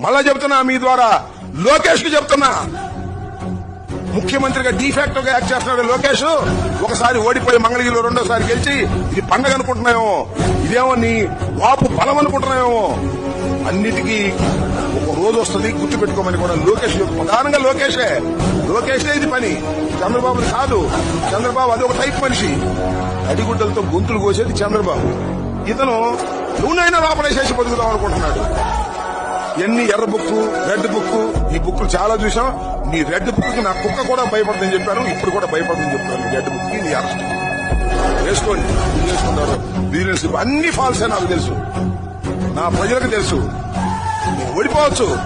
మళ్ళా చెప్తున్నా మీ ద్వారా. లోకేష్కు చెప్తున్నా. ముఖ్యమంత్రిగా డిఫాక్టో గా యాక్ట్ చేస్తున్నాడు లోకేష్. ఒకసారి ఓడిపోయి మంగళగిరిలో రెండోసారి గెలిచి ఇది పండగ అనుకుంటున్నాయేమో ఇదేమో నీ వాపు బలం అనుకుంటున్నాయేమో అన్నిటికీ ఒక రోజు వస్తుంది గుర్తు పెట్టుకోమని కూడా లోకేష్ ప్రధానంగా లోకేషే. లోకేషే ఇది పని. చంద్రబాబు కాదు. చంద్రబాబు అది ఒక టైప్ మనిషి. అడిగుడ్డలతో గొంతులు కోసేది చంద్రబాబు. ఇతను నువ్వునైనా లోపలేసేసి బతుకుదాం అనుకుంటున్నాడు. ఎన్ని ఎర్ర బుక్కు రెడ్ బుక్కు ఈ బుక్కులు చాలా చూసాం నీ రెడ్ బుక్కి నా కుక్క కూడా భయపడదని చెప్పాను ఇప్పుడు కూడా భయపడదని చెప్తాను నీ రెడ్ బుక్కి నీ అరెస్ట్. వేసుకోండి. ఏం చేసుకుంటారు బిజినెస్ అన్ని ఫాల్స్ నాకు తెలుసు. నా ప్రజలకు తెలుసు. ఓడిపోవచ్చు.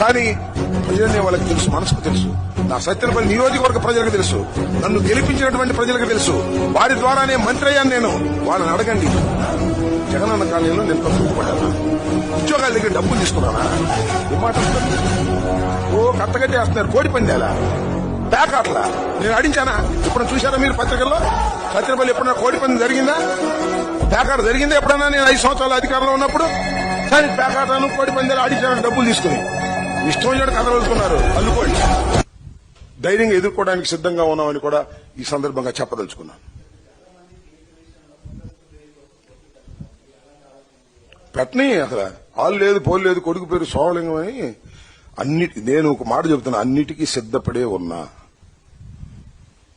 కానీ ప్రజలనే వాళ్ళకి తెలుసు. మనసుకు తెలుసు. నా సత్యనపల్లి నియోజకవర్గ ప్రజలకు తెలుసు. నన్ను గెలిపించినటువంటి ప్రజలకు తెలుసు. వారి ద్వారానే మంత్రి అయ్యాను నేను. వాళ్ళని అడగండి. జగనన్న కాలనీలో నేను తప్పుపడ్డాను? ఉద్యోగాల దగ్గర డబ్బులు తీసుకున్నానా? ఏం ఓ కట్టగట్టేస్తున్నారు కోడి పందాలా? ప్యాకాట్లా నేను అడించానా ఇప్పుడు చూశారా మీరు పత్రికల్లో? సత్యనపల్లి ఎప్పుడైనా కోడి పంది జరిగిందా? ప్యాకాట జరిగిందా ఎప్పుడైనా? నేను ఐదు సంవత్సరాల అధికారంలో ఉన్నప్పుడు కానీ బ్యాకాటను కోడి పందాలు ఆడించాను డబ్బులు తీసుకుని ఇష్టం చేయడం కథ వెళ్తున్నారు ధైర్యంగా ఎదుర్కోవడానికి సిద్ధంగా ఉన్నామని కూడా ఈ సందర్భంగా చెప్పదలుచుకున్నాను. పెట్టని అసలు ఆలు లేదు పోలు లేదు కొడుకు పేరు సోమలింగం అని అన్నిటి నేను ఒక మాట చెబుతున్నా అన్నిటికీ సిద్ధపడే ఉన్నా.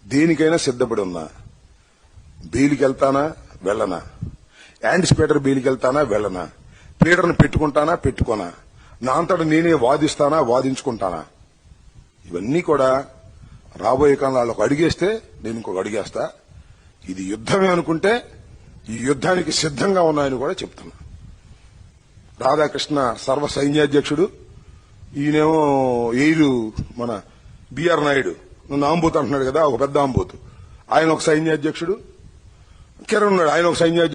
దేనికైనా సిద్ధపడి ఉన్నా. బెయిల్కి వెళ్తానా? వెళ్ళనా. యాంటిసిపేటర్ బీలికెళ్తానా బెయిల్కి వెళ్తానా? వెళ్ళనా. పీటర్ను పెట్టుకుంటానా? పెట్టుకోనా. నా అంతటా నేనే వాదిస్తానా? వాదించుకుంటానా? ఇవన్నీ కూడా రాబోయే కాలంలో ఒక అడిగేస్తే నేను ఇంకొక అడిగేస్తా. ఇది యుద్ధమే అనుకుంటే ఈ యుద్ధానికి సిద్ధంగా ఉన్నాయని కూడా చెప్తున్నా. రాధాకృష్ణ సర్వ సైన్యాధ్యక్షుడు ఈయనేమో ఏరు మన బిఆర్ నాయుడు. నన్ను ఆంబూత్ అంటున్నాడు కదా ఒక పెద్ద ఆంబూత్. ఆయన ఒక సైన్యాధ్యక్షుడు. కిరణ్ ఉన్నాడు ఆయన ఒక సైన్యాధ్యక్షుడు.